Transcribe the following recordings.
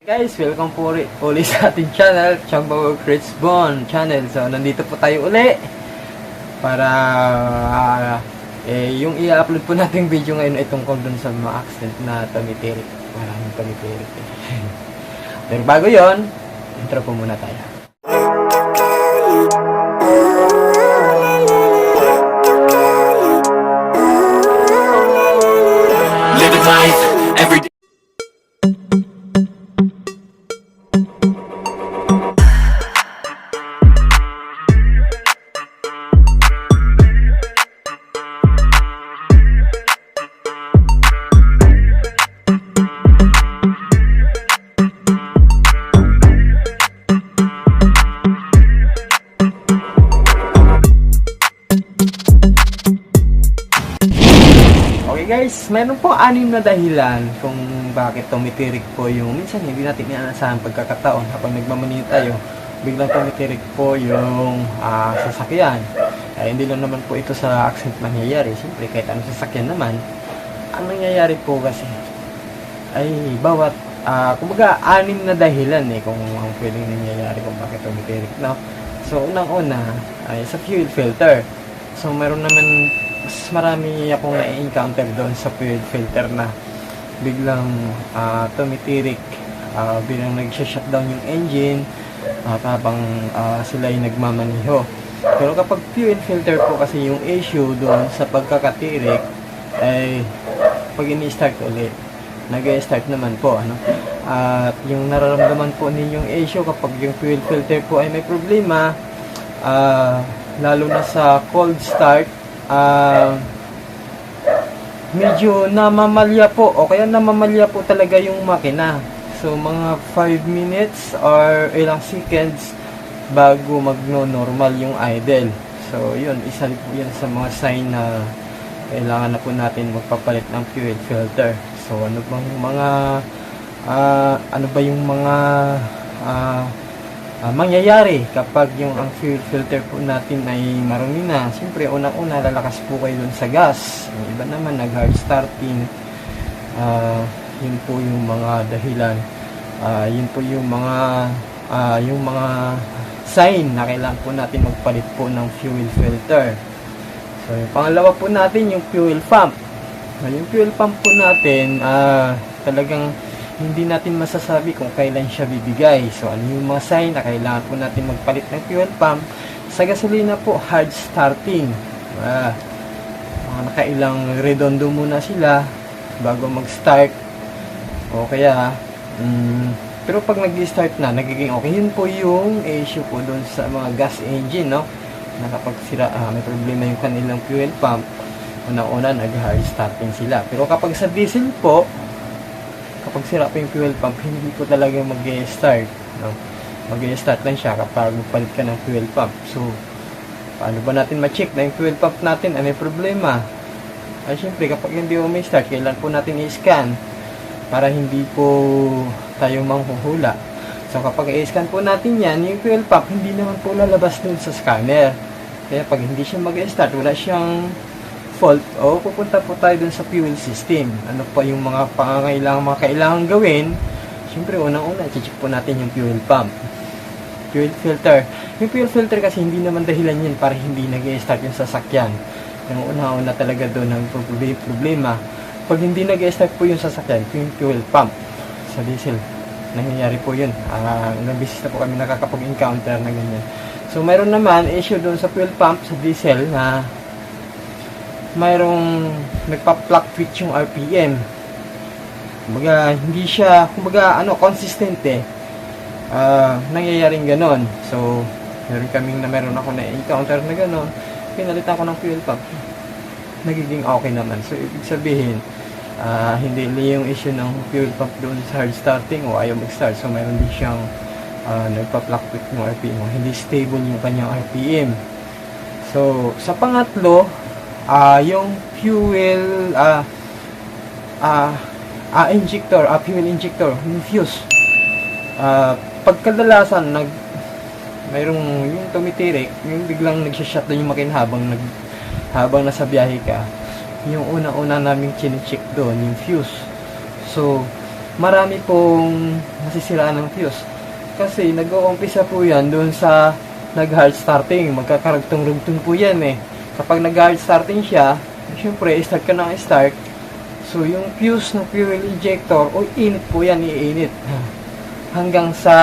Guys, welcome po uli, uli sa ating channel, Chambo Chris Bon channel. So, nandito po tayo uli para ah, eh, yung i-upload po nating video ngayon ay tungkol dun sa mga accident na tumitirik. Maraming tumitirik. Pero bago yon intro po muna tayo. Okay guys, meron po anim na dahilan kung bakit tumitirik po yung minsan hindi natin inaasahan pagkakataon habang nagmamaneho tayo biglang tumitirik po yung ah, sasakyan. Ay, hindi lang naman po ito sa accident mangyayari. Siyempre, kahit anong sasakyan naman, ang nangyayari po kasi ay bawat, ah, kumbaga, anim na dahilan eh kung ang pwedeng nangyayari kung bakit tumitirik. No? So, unang-una ay sa fuel filter. So, meron naman mas marami akong na-encounter doon sa fuel filter na biglang ah, tumitirik ah, bilang nag-shutdown yung engine at habang ah, sila ay nagmamaniho. Pero kapag fuel filter po kasi yung issue doon sa pagkakatirik ay pag ini-start ulit nag-start naman po ano at yung nararamdaman po ninyong issue kapag yung fuel filter po ay may problema ah, lalo na sa cold start ah, medyo namamalya po. O kaya namamalya po talaga yung makina. So mga 5 minutes or ilang seconds bago magno-normal yung idle. So yun isa po yan sa mga sign na kailangan na po natin magpapalit ng fuel filter. So ano bang mga ah, ano ba yung mga ah, ah, mangyayari kapag yung ang fuel filter po natin ay marumi na. Siyempre, unang-una, lalakas po kayo dun sa gas. Yung iba naman, nag-hard starting. Ah, yun po yung mga dahilan. Ah, yun po yung mga ah, yung mga sign na kailangan po natin magpalit po ng fuel filter. So, yung pangalawa po natin, yung fuel pump. Ah, Yung fuel pump po natin, ah, talagang hindi natin masasabi kung kailan siya bibigay. So, ano yung mga sign na kailangan po natin magpalit ng fuel pump? Sa gasolina po, hard starting. Ah, mga nakailang redondo muna sila bago mag-start. O kaya, mm, pero pag nag-start na, nagiging okay. Yun po yung issue po doon sa mga gas engine, no? Na kapag sira, ah, may problema yung kanilang fuel pump, una-una nag-hard starting sila. Pero kapag sa diesel po, kapag sira pa yung fuel pump, hindi po talaga mag-start. No? Mag-start lang siya kapag magpalit ka ng fuel pump. So, paano ba natin ma-check na yung fuel pump natin ay may problema? Ay, syempre, kapag hindi mo may start, kailan po natin i-scan para hindi po tayo manghuhula. So, kapag i-scan po natin yan, yung fuel pump, hindi naman po lalabas dun sa scanner. Kaya pag hindi siya mag-start, wala siyang fault, o pupunta po tayo dun sa fuel system. Ano pa yung mga pangangailangan, mga kailangan gawin? Siyempre, unang-una, check po natin yung fuel pump. Fuel filter. Yung fuel filter kasi hindi naman dahilan yan para hindi nag start yung sasakyan. Yung una-una talaga doon ang proble- problema. Pag hindi nag start po yung sasakyan, yung fuel pump sa diesel. Nangyayari po yun. Uh, ilang beses na po kami nakakapag-encounter na ganyan. So, mayroon naman issue doon sa fuel pump sa diesel na mayroong nagpa-fluctuate yung RPM. Kumbaga, hindi siya, kumbaga, ano, consistent eh. Ah, nangyayaring ganon. So, meron kaming na meron ako na encounter na ganon. Pinalitan ko ng fuel pump. Nagiging okay naman. So, ibig sabihin, ah, hindi li yung issue ng fuel pump doon sa hard starting o ayaw mag-start. So, meron din siyang ah, nagpa-fluctuate yung RPM hindi stable yung kanyang RPM. So, sa pangatlo, ah yung fuel ah ah ah, injector, ah, fuel injector, fuse. Ah, pagkadalasan nag mayroong yung tumitirik, yung biglang nagsha-shut down yung makina habang nag habang nasa biyahe ka. Yung una-una naming chine-check doon, yung fuse. So, marami pong nasisiraan ng fuse. Kasi nag-uumpisa po yan doon sa nag-hard starting. Magkakarugtong-rugtong po yan eh. Kapag nag-hard starting siya, syempre, start ka ng start. So, yung fuse ng fuel injector, o init po yan, iinit. Hanggang sa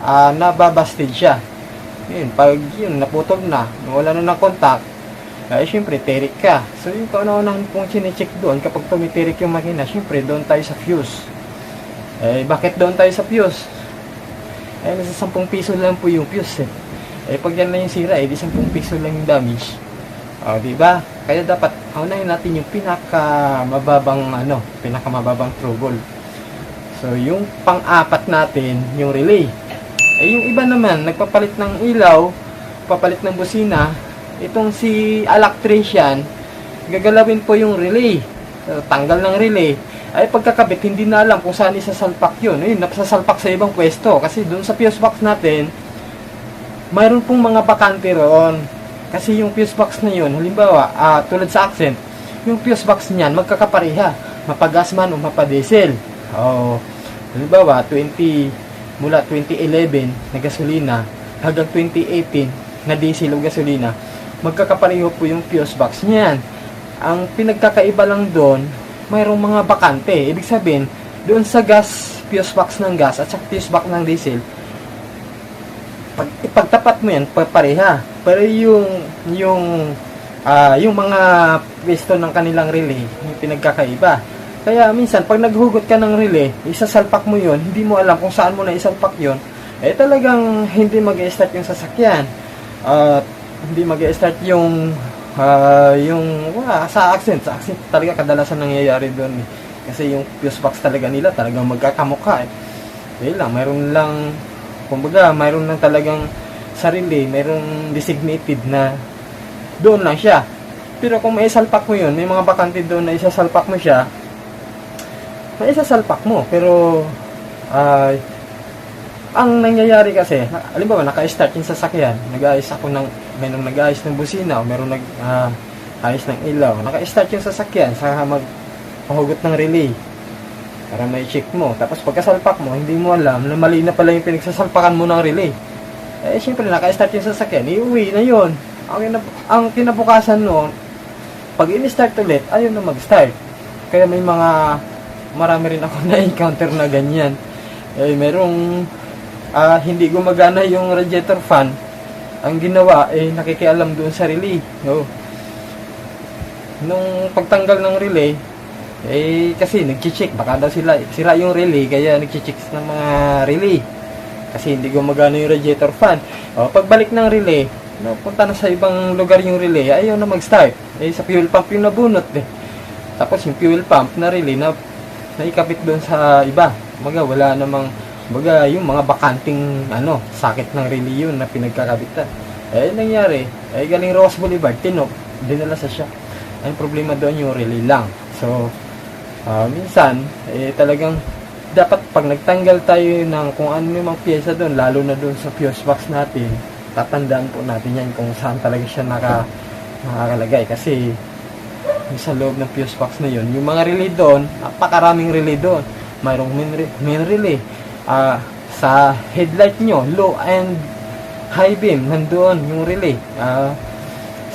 ah, nababasted siya. Yun, pag yun, naputol na, wala na ng contact, ay syempre, terik ka. So, yung kauna-unang pong chinecheck doon, kapag tumitirik yung makina, syempre, doon tayo sa fuse. Eh, bakit doon tayo sa fuse? Eh, nasa 10 piso lang po yung fuse eh. Eh, pag yan na yung sira, eh, di 10 piso lang yung damage. O, di ba? Kaya dapat, unahin natin yung pinaka mababang, ano, pinaka mababang trouble. So, yung pang-apat natin, yung relay. Eh, yung iba naman, nagpapalit ng ilaw, papalit ng busina, itong si electrician, gagalawin po yung relay. So, tanggal ng relay. Ay pagkakabit, hindi na alam kung saan isasalpak yun. Ayun, napasasalpak sa ibang pwesto. Kasi doon sa fuse box natin, mayroon pong mga bakante roon. Kasi yung fuse box na yun, halimbawa, ah, tulad sa accent, yung fuse box niyan, magkakapareha. Mapagas man o mapadiesel. O, halimbawa, 20, mula 2011 na gasolina hanggang 2018 na diesel o gasolina, magkakapareho po yung fuse box niyan. Ang pinagkakaiba lang doon, mayroong mga bakante. Ibig sabihin, doon sa gas, fuse box ng gas at sa fuse box ng diesel, pag ipagtapat mo yan, pareha. Pero yung yung ah, yung mga pwesto ng kanilang relay, yung pinagkakaiba. Kaya minsan pag naghugot ka ng relay, isasalpak mo yon, hindi mo alam kung saan mo na isalpak yon, eh talagang hindi mag-start yung sasakyan. At hindi mag-start yung ah, yung wala, sa accent, sa accent talaga kadalasan nangyayari doon. Eh. Kasi yung fuse box talaga nila talagang magkakamukha eh. Yun lang, mayroon lang kumbaga, mayroon lang talagang sarili, mayroong designated na doon lang siya. Pero kung may isalpak mo yun, may mga bakante doon na isasalpak mo siya, may isasalpak mo. Pero, ah, ang nangyayari kasi, na- alimbawa, naka-start yung sasakyan, nag-ayos ako ng, mayroong nag-ayos ng busina, o mayroong nag-ayos ng ilaw, naka-start yung sasakyan, sa magpahugot ng relay para may check mo. Tapos pagkasalpak mo, hindi mo alam na mali na pala yung pinagsasalpakan mo ng relay. Eh, syempre, naka-start yung sasakyan, iuwi na yun. Ang, kinab- ang kinabukasan no, pag in-start ulit, ayaw na mag-start. Kaya may mga, marami rin ako na-encounter na ganyan. Eh, merong, ah, hindi gumagana yung radiator fan. Ang ginawa, eh, nakikialam doon sa relay. No? Nung pagtanggal ng relay, eh, kasi nag-check, baka daw sila, sira yung relay, kaya nag-check ng mga relay. Kasi hindi gumagana yung radiator fan. O, pagbalik ng relay, napunta na sa ibang lugar yung relay, ayaw na mag-start. Eh, sa fuel pump yung nabunot eh. Tapos yung fuel pump na relay na naikabit doon sa iba. Baga, wala namang, baga, yung mga bakanting, ano, sakit ng relay yun na pinagkakabitan. Eh, nangyari, eh, galing Ross Boulevard, tinok, dinala sa shop. Ang problema doon yung relay lang. So, Ah, minsan, eh, talagang dapat pag nagtanggal tayo ng kung ano yung mga pyesa doon, lalo na doon sa fuse box natin, tatandaan po natin yan kung saan talaga siya naka, nakakalagay. Kasi, sa loob ng fuse box na yun, yung mga relay doon, napakaraming relay doon. Mayroong main, re- main relay. Ah, sa headlight nyo, low and high beam, nandoon yung relay. Ah,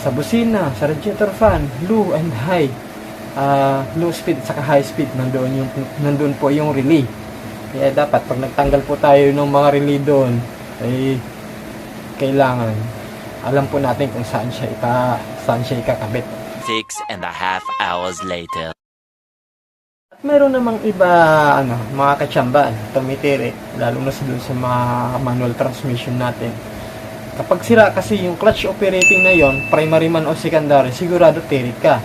sa busina, sa radiator fan, low and high ah, low speed at saka high speed nandoon yung nandoon po yung relay. Kaya dapat pag nagtanggal po tayo ng mga relay doon, ay kailangan alam po natin kung saan siya ika saan siya ikakabit. Six and a half hours later. At meron namang iba ano, mga katsamba, tumitiri, lalo na sa doon sa mga manual transmission natin. Kapag sira kasi yung clutch operating na yon, primary man o secondary, sigurado tirik ka.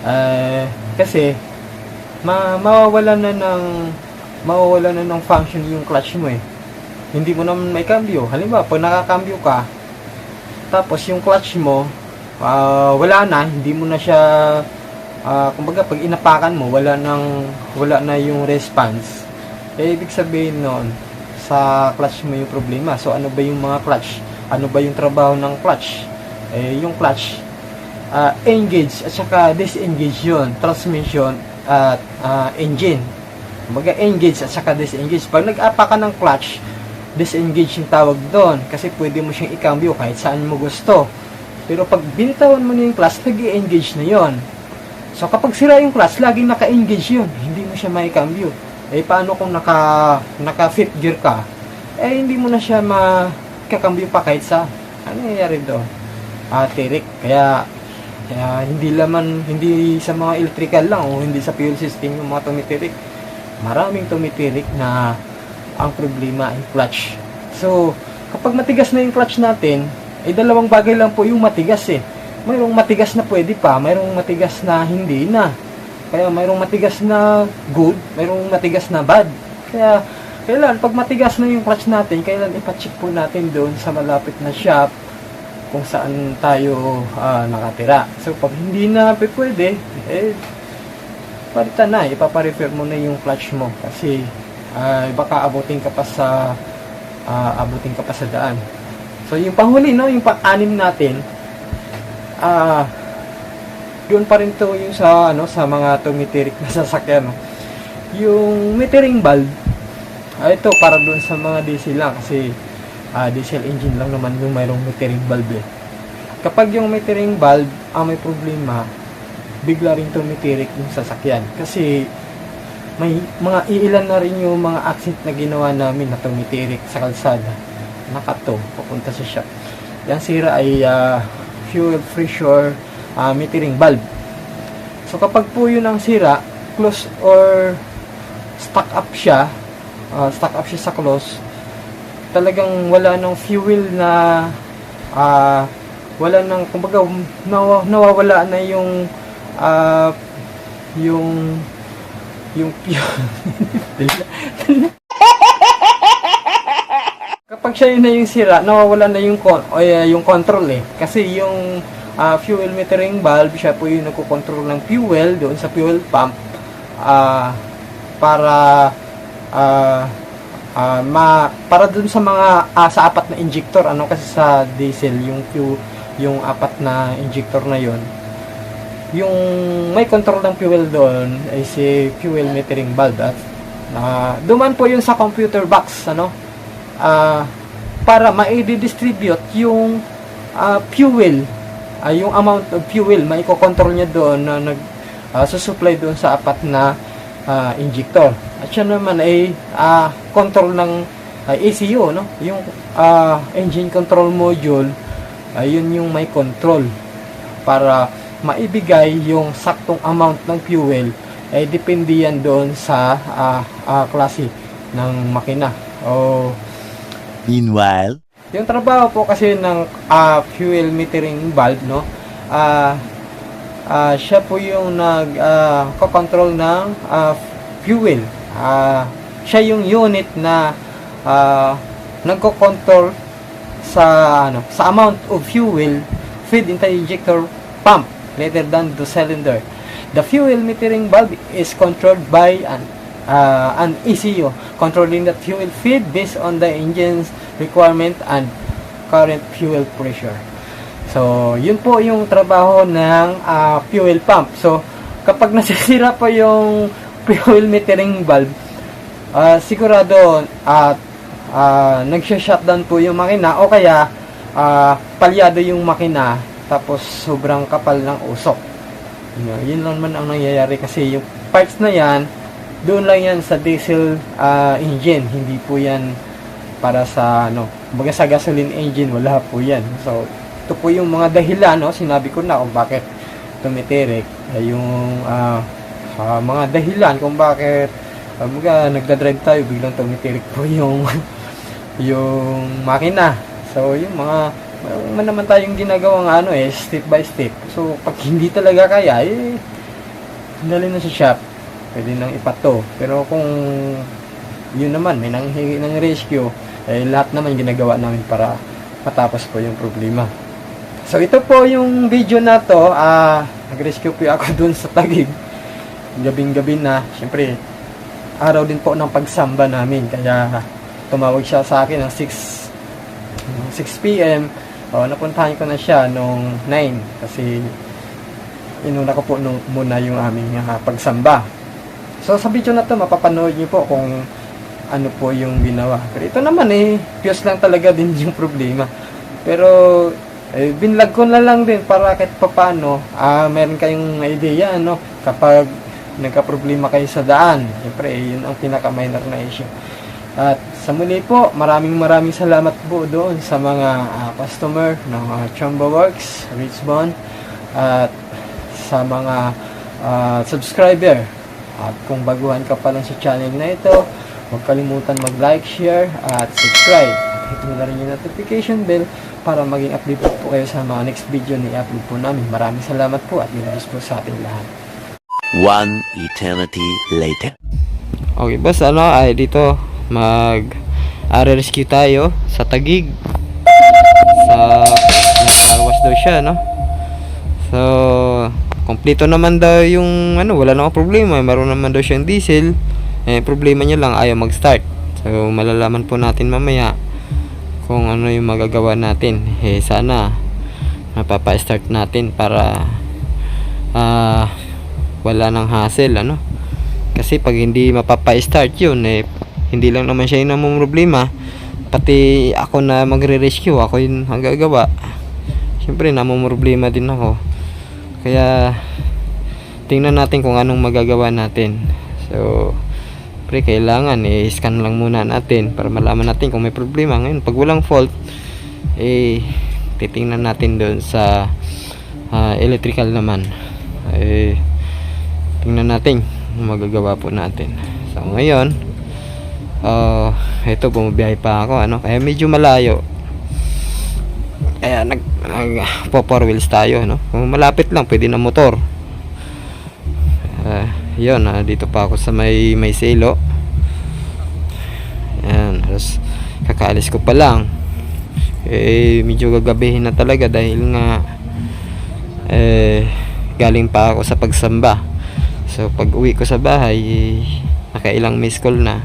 Eh, kasi ma mawawalan na ng mawawalan na ng function yung clutch mo eh. Hindi mo naman may cambio. Halimbawa, pag nakakambyo ka, tapos yung clutch mo, ah, wala na, hindi mo na siya, ah, kumbaga pag inapakan mo, wala nang, wala na yung response. Eh, ibig sabihin nun, sa clutch mo yung problema. So, ano ba yung mga clutch? Ano ba yung trabaho ng clutch? Eh, yung clutch, ah, engage at saka disengage yun, transmission at ah, engine. Kumbaga engage at saka disengage. Pag nag-apa ka ng clutch, disengage yung tawag doon. Kasi pwede mo siyang ikambyo kahit saan mo gusto. Pero pag binitawan mo na yung clutch, nag engage na yon. So kapag sira yung clutch, laging naka-engage yun. Hindi mo siya maikambyo. Eh paano kung naka, naka fifth gear ka? Eh hindi mo na siya makakambyo pa kahit sa ano nangyayari doon? Tirik. Kaya kaya hindi laman, hindi sa mga electrical lang o hindi sa fuel system yung mga tumitirik. Maraming tumitirik na ang problema ay clutch. So, kapag matigas na yung clutch natin, ay dalawang bagay lang po yung matigas eh. Mayroong matigas na pwede pa, mayroong matigas na hindi na. Kaya mayroong matigas na good, mayroong matigas na bad. Kaya, kailan, pag matigas na yung clutch natin, kailan ipacheck po natin doon sa malapit na shop kung saan tayo ah, nakatira. So, pag hindi na pwede, eh, palitan na, ipaparefer mo na yung clutch mo kasi ay baka abutin ka pa sa ah, abutin ka pa sa daan. So, yung panghuli, no, yung pang-anim natin, ah, yun pa rin to yung sa, ano, sa mga tumitirik na sasakyan, no. Yung metering valve, ah, ito para doon sa mga diesel lang kasi ah, diesel engine lang naman yung mayroong metering valve eh. Kapag yung metering valve ang may problema, bigla rin tumitirik yung sasakyan. Kasi may mga iilan na rin yung mga accident na ginawa namin na tumitirik sa kalsada. Nakato, papunta sa shop. Yung sira ay ah, fuel pressure ah, metering valve. So kapag po yun ang sira, close or stuck up siya, ah, stuck up siya sa close, talagang wala nang fuel na ah, wala nang kumbaga nawa, nawawala na yung ah, yung yung kapag siya yun na yung sira nawawala na yung con o, eh, yung control eh. Kasi yung ah, fuel metering valve siya po yung nagko-control ng fuel doon sa fuel pump ah, para ah, ah, ma para dun sa mga ah, sa apat na injector ano kasi sa diesel yung fuel yung apat na injector na yon yung may control ng fuel doon ay si fuel metering valve at ah, duman po yun sa computer box ano? Ah, para ma-distribute yung ah, fuel ah, yung amount of fuel maiko-control niya doon na nag ah, susupply doon sa apat na ah, injector. At siya naman ay ah, control ng ah, ECU no? Yung ah, engine control module ayun yung may control. Para maibigay yung saktong amount ng fuel ay depende yan doon sa ah, ah, klase ng makina. O Meanwhile, yung trabaho po kasi ng ah, fuel metering valve, no? Ah, ah, siya po yung nag ah, ng ah, fuel. Ah, siya yung unit na ah, nagko-control sa ano, sa amount of fuel feed into injector pump rather than the cylinder. The fuel metering valve is controlled by an uh, an ECU controlling the fuel feed based on the engine's requirement and current fuel pressure. So, yun po yung trabaho ng ah, fuel pump. So, kapag nasisira po yung fuel metering valve, ah, sigurado at uh, nagsha-shutdown po yung makina o kaya ah, palyado yung makina tapos sobrang kapal ng usok. Yun, yun lang man ang nangyayari kasi yung parts na yan, doon lang yan sa diesel ah, engine, hindi po yan para sa ano, baga sa gasoline engine, wala po yan. So, ito po yung mga dahilan, no, sinabi ko na kung bakit tumitirik, ay yung ah, ah, mga dahilan kung bakit uh, mga nagdadrive tayo, biglang tumitirik po yung yung makina. So, yung mga man naman tayong ginagawang ano eh, step by step. So, pag hindi talaga kaya, eh, dali na sa shop. Pwede nang ipato. Pero kung yun naman, may nanghingi ng rescue, eh, lahat naman ginagawa namin para matapos po yung problema. So, ito po yung video na to. Ah, nag-rescue po ako dun sa tagig. Gabing-gabi na. Siyempre, araw din po ng pagsamba namin. Kaya, tumawag siya sa akin ng 6 6 p.m. O, napuntahan ko na siya nung 9 kasi inuna ko po nung, muna yung aming ah, pagsamba. So sa video na to mapapanood niyo po kung ano po yung ginawa. Pero ito naman eh, fuse lang talaga din yung problema. Pero eh, binlag ko na lang din para kahit papano, ah, meron kayong idea, ano, kapag nagka-problema kayo sa daan. Siyempre, eh, yun ang pinaka-minor na issue. At sa muli po, maraming maraming salamat po doon sa mga ah, customer ng uh, Chamba Works, Richmond, at sa mga ah, subscriber. At kung baguhan ka pa lang sa channel na ito, huwag kalimutan mag-like, share, at subscribe. At hit mo na rin yung notification bell para maging update po kayo sa mga next video na i-upload po namin. Maraming salamat po at ginagos po sa ating lahat. One eternity later. Okay, boss, ano, ay dito mag rescue tayo sa Tagig. Sa nagkarwas daw siya, no? So, kompleto naman daw yung ano, wala namang problema. Meron naman daw siyang diesel. Eh, problema niya lang ayaw mag-start. So, malalaman po natin mamaya kung ano yung magagawa natin. Eh, sana mapapa-start natin para ah wala nang hassle, ano? Kasi pag hindi mapapa-start yun, eh, hindi lang naman siya yung namang problema. Pati ako na magre-rescue, ako yung ang gagawa. Siyempre, namang problema din ako. Kaya, tingnan natin kung anong magagawa natin. So, pre, kailangan, eh, scan lang muna natin para malaman natin kung may problema. Ngayon, pag walang fault, eh, titingnan natin doon sa ah, electrical naman. Eh, tingnan natin magagawa po natin so ngayon uh, ito bumabiyahe pa ako ano kaya medyo malayo kaya nag, nag po four wheels tayo no kung malapit lang pwede na motor uh, yun ah, dito pa ako sa may may selo yan tapos kakaalis ko pa lang. Eh medyo gagabihin na talaga dahil nga eh galing pa ako sa pagsamba. So pag uwi ko sa bahay eh, nakailang miss call na.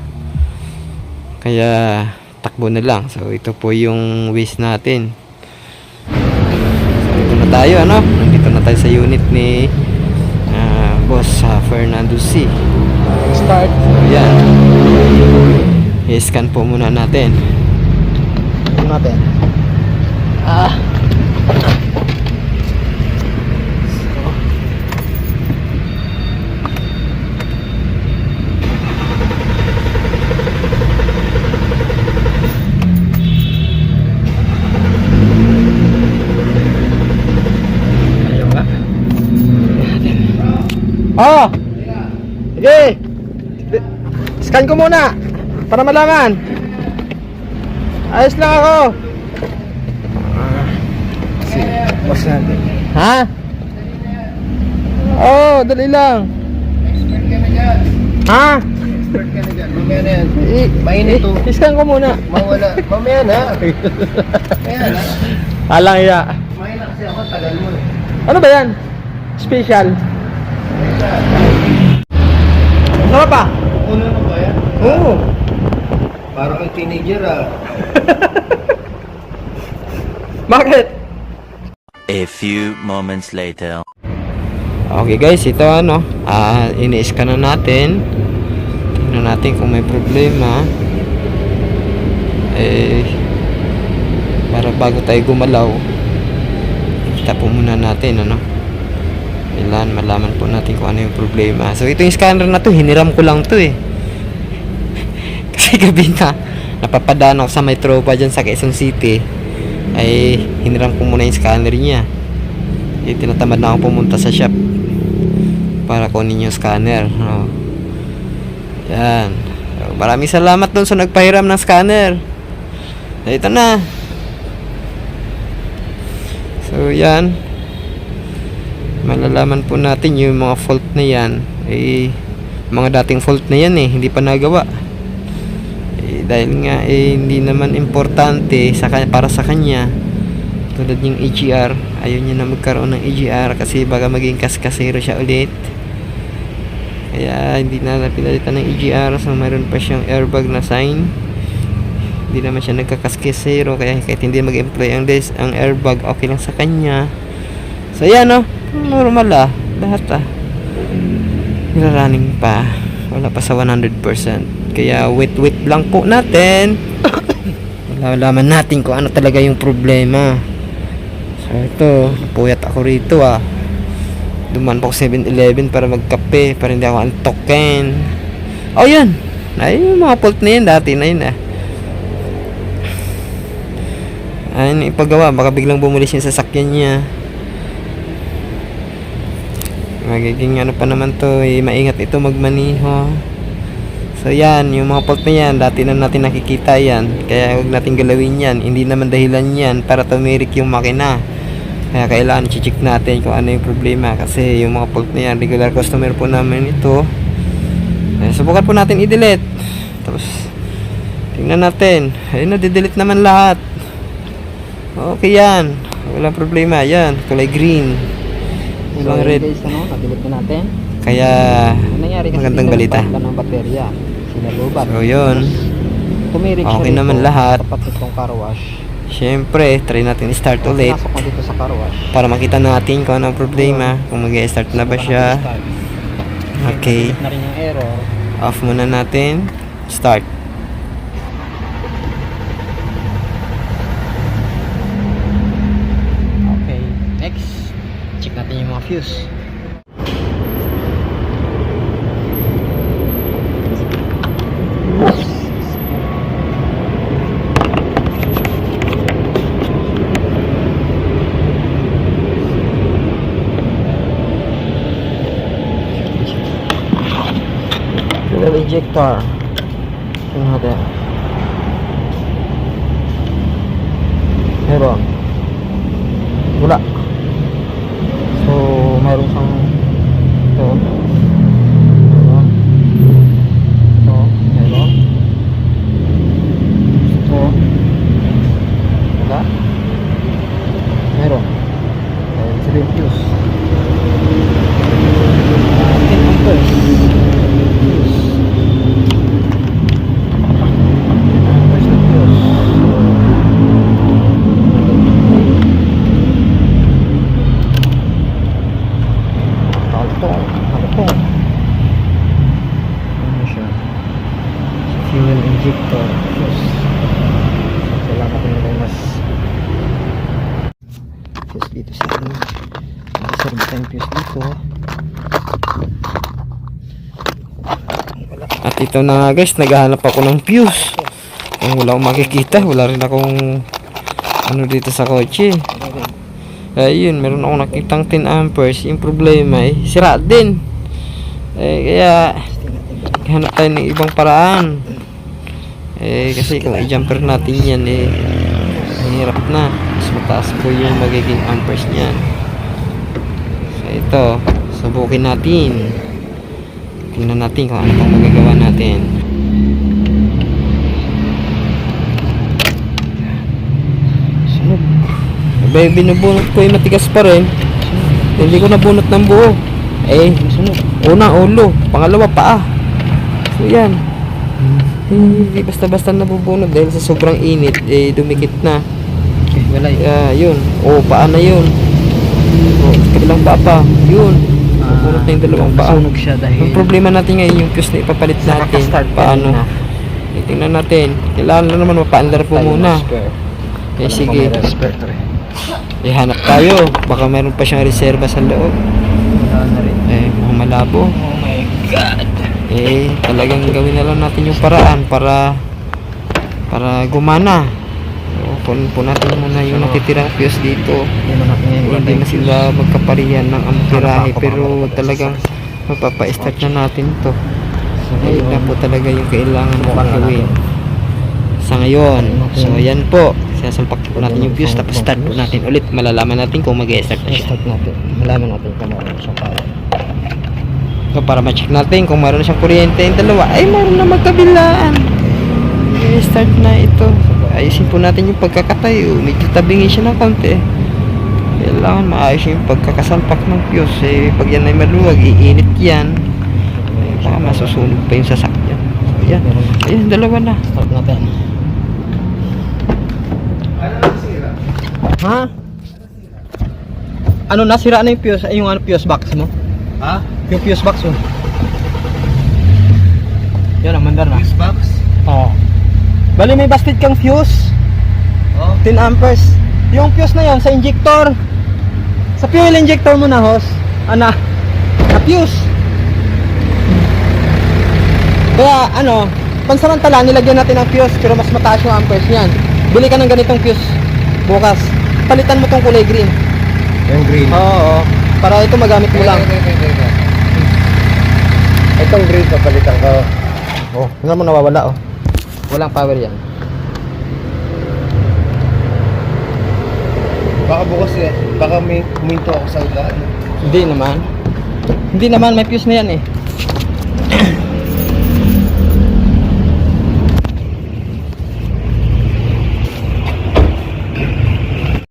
Kaya takbo na lang. So ito po yung waste natin. So ito na tayo ano? Nandito na tayo sa unit ni ah, Fernando C. Start. So yan i-scan po muna natin. Natin. Ah Oh! Sige! Scan ko muna! Para malaman! Ayos lang ako! Si boss natin. Ha? Oh, dali lang. Ha? Expert ka na dyan. Mamaya na yan. Mainit to. i- Scan ko muna. Mawala. Mamaya na. Mamaya na. Alang iya. Mamaya na kasi ako. Tagal mo eh. Ano ba yan? Special. Sarap pa? Una mo ba yan? Oo. Parang ang teenager ah. Bakit? A few moments later. Okay guys, ito ano, ah ini-scan na natin. Tingnan natin kung may problema. Eh, para bago tayo gumalaw, kita po muna natin ano. Kailangan malaman po natin kung ano yung problema. So ito yung scanner na to, hiniram ko lang to eh. Kasi gabi na, napapadaan ako sa may tropa dyan sa Quezon City. Ay, hiniram ko muna yung scanner niya. Eh, tinatamad na ako pumunta sa shop para kunin yung scanner. No? Yan. So, maraming salamat dun sa nagpahiram ng scanner. Ito na. So, yan. Malalaman po natin yung mga fault na yan. Eh, mga dating fault na yan eh, hindi pa nagawa. Eh, dahil nga eh, hindi naman importante sa kanya, para sa kanya. Tulad yung EGR ayaw niya na magkaroon ng EGR kasi baka maging kaskasero siya ulit. Kaya hindi na napilalitan ng EGR so mayroon pa siyang airbag na sign. Hindi naman siya nagkakaskasero kaya kahit hindi mag-employ ang, des, ang airbag okay lang sa kanya. So yan no normal ah lahat ah niraraning pa Wala pa sa 100%. Kaya wait-wait lang po natin. Malalaman natin kung ano talaga yung problema. So ito, puyat ako rito ah. Duman po ako 7-Eleven para magkape para hindi ako antokin. Oh yun! Ay, yung mga fault na yun dati na yun ah. Ayun, ipagawa. Baka biglang bumulis yung sasakyan niya. Magiging ano pa naman to, eh, maingat ito magmaniho. So yan, yung mga fault na yan, dati na natin nakikita yan. Kaya huwag natin galawin yan. Hindi naman dahilan yan para tumirik yung makina. Kaya kailangan i-check natin kung ano yung problema. Kasi yung mga fault na yan, regular customer po namin ito. Eh, subukan po natin i-delete. Tapos, tingnan natin. Ayun na, di-delete naman lahat. Okay yan. Walang problema. Yan, kulay green. Walang red. guys, ano, nabilit na natin. Kaya, Ang nangyari kasi magandang balita. ng baterya. Sinalubat. So, yun. Tumirik siya okay rito, naman lahat. Tapat nitong car wash. Siyempre, try natin i-start ulit. Pinasok mo dito sa car wash. Para makita natin kung ano ang problema. Kung mag-start na ba siya. Start. Okay. Na rin yung error. Off muna natin. Start. Okay. Next, check natin yung mga fuse. Fuel injector. Tingnan natin. Meron. Wala. So, meron siyang ito. Meron. Ito. Meron. Ito. Wala. Meron. Meron sila yung fuse. Atin ang first. Fuse. First na fuse. Kaltong. Kaltong. Ano siya? Fuel injector. Fuse. Kailangan natin nila mas fuse dito sa atin. Reserve tayong fuse dito. At ito na nga guys, naghahanap ako ng fuse. Kung wala akong makikita, wala rin akong ano dito sa kotse. Ayun, meron akong nakitang 10 amperes. Yung problema eh, sira din. Eh, kaya hanap tayo ng ibang paraan. Eh, kasi kung i-jumper natin yan eh, mahirap na. Mas mataas po yung magiging amperes niyan. So, ito, subukin natin. Tingnan natin kung ano pang magagawa natin. Sunog. Abay, binubunot ko yung matigas pa rin. Hindi ko nabunot ng buo. Eh, sunog. Una, ulo. Pangalawa, paa. So, yan. Hindi basta-basta nabubunot dahil sa sobrang init, eh, dumikit na. Okay, wala yun. Kaya, yun. O, paa na yun. O, kabilang paa pa. Yun. Nabunot na yung dalawang paa. Siya dahil Ang problema natin ngayon yung fuse na ipapalit natin. Paano? na. Tingnan natin. Kailangan na naman mapaandar po tayo muna. Eh sige. eh. Ihanap tayo. Baka meron pa siyang reserva sa loob. Eh, malabo. Oh my God. Eh, talagang gawin na lang natin yung paraan para para gumana. Kunin po natin muna yung natitirang fuse dito. Hindi na sila magkaparihan ng amperahe pero talagang mapapa-start na natin to. Ayun na po talaga yung kailangan mo gawin. Sa ngayon, so yan po. Sasalpak po natin yung fuse tapos start po natin ulit. Malalaman natin kung mag-start na siya. Start natin. Kung siyang power. So para ma-check natin kung mayroon na siyang kuryente yung dalawa, ay mayroon na magkabilaan. I-start na ito. Ayusin po natin yung pagkakatayo. Medyo tabingin siya ng konti. Kailangan maayos yung pagkakasalpak ng fuse. Eh, pag yan ay maluwag, iinit yan. Eh, baka masusunog pa yung sasakyan. So, yan. Ayun, dalawa na. Start natin. Ha? Ano, nasira na yung fuse, ay, yung ano, fuse box mo? Ha? Yung fuse box mo. Yan, mandar na. Fuse box? Oo. Bali may busted kang fuse. Oh. 10 amperes. Yung fuse na yon sa injector. Sa fuel injector mo na, hos. Ana, na fuse. Kaya ano, pansamantala nilagyan natin ng fuse pero mas mataas yung amperes niyan. Bili ka ng ganitong fuse bukas. Palitan mo tong kulay green. Yung green. Oo, oo. Para ito magamit mo lang. Teka, teka, teka. Itong green papalitan ko. Oh, tingnan mo nawawala oh. Walang power yan. Baka bukas eh. Baka may kuminto ako sa ulan. Hindi naman. Hindi naman, may fuse na yan eh.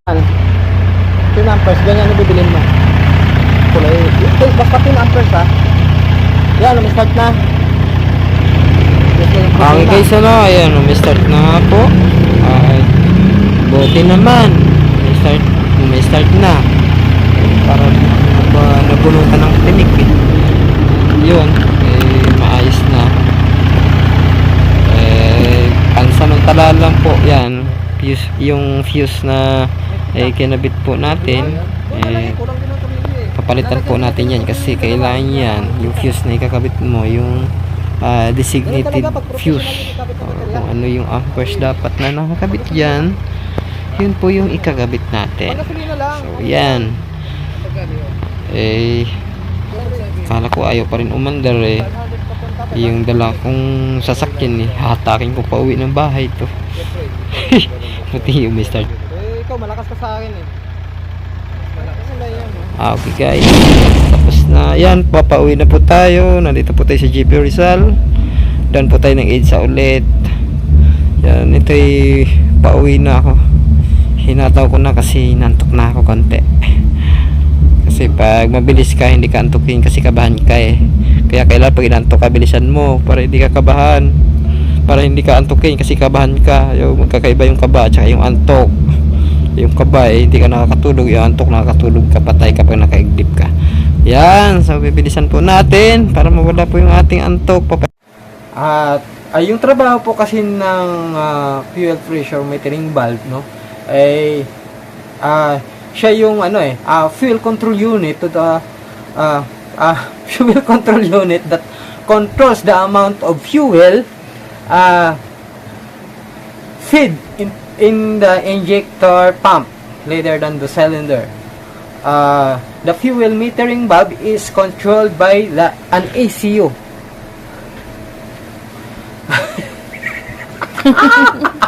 Yan. 10 amperes, ganyan ang bibilin mo. Kulay. Ito, basta 10 amperes ha. Yan, start na. Okay guys, ano, ayan, start na nga po. Ay, buti naman. May start, may start na para ba nabunutan ng tinik eh. yun eh maayos na eh pansamantala lang po yan fuse, yung fuse na eh, kinabit po natin eh papalitan po natin yan kasi kailangan yan. Yung fuse na ikakabit mo yung ah, designated fuse. O, kung ano yung amperes dapat na nakakabit dyan yun po yung ikakabit natin. So yan. Eh kala ko ayaw pa rin umandar eh. Yung dala kong sasakyan eh. Hatakin ko pa uwi ng bahay to. Buti yung may start eh ikaw malakas ka sa akin eh Okay guys. Tapos na. Yan papauwi na po tayo. Nandito po tayo sa GP Rizal. Doon po tayo ng EDSA ulit. Yan ito ay pauwi na ako. Hinataw ko na kasi nantok na ako konti. Kasi pag mabilis ka hindi ka antukin kasi kabahan ka eh. Kaya kailangan pag inantok ka bilisan mo para hindi ka kabahan. Para hindi ka antukin kasi kabahan ka. Yung magkakaiba yung kaba at yung antok yung kaba eh hindi ka nakakatulog yung antok nakakatulog ka patay kapag nakaigdip ka. Yan so bibilisan po natin para mawala po yung ating antok at ay yung trabaho po kasi ng ah, fuel pressure metering valve no? Ay ah siya yung ano eh ah, fuel control unit to the ah, ah, fuel control unit that controls the amount of fuel ah feed in in the injector pump later than the cylinder. Uh, the fuel metering valve is controlled by the, an ECU